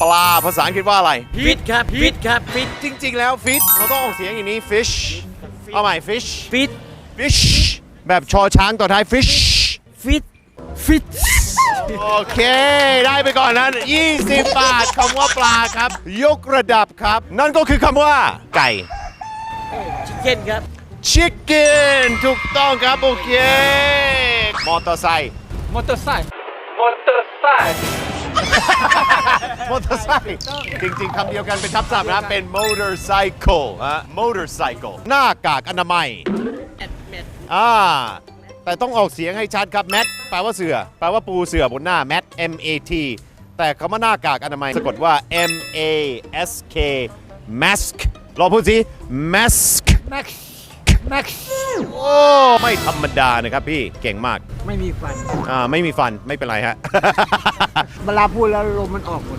ปลาภาษาอังกฤษว่าอะไร ฟิตครับฟิตครับฟิตจริง ๆ แล้วฟิชเราต้องออกเสียงอย่างนี้ fish เอาใหม่ fish ฟิต fish แบบชอช้างต่อท้าย fish ฟิตฟิตโอเค ได้ไปก่อนนั้น20 บาทคำว่าปลาครับ ยกระดับครับ นั่นก็คือคำว่า ไก่ ชิคเก้นครับ chicken ถูกต้องครับ โอเค มอเตอร์ไซค์มอเตอร์ไซค์มอเตอร์ไซค์ จริงๆคำเดียวกันเป็นทับศัพท์นะเป็น motorcycle ฮะ motorcycle หน้ากากอนามัยอ่าแต่ต้องออกเสียงให้ชัดครับ mat แปลว่าเสือ แปลว่าปูเสือบนหน้า mat m a t แต่คำว่าหน้ากากอนามัยสะกดว่า m a s k mask ลองพูดสิ mask แม็กซ์แม็กซ์โอ้ไม่ธรรมดานะครับพี่เก่งมาก ไม่มีฟัน อ่าไม่มีฟันไม่เป็นไรฮะ เวลาพูดแล้วลมมันออกหมด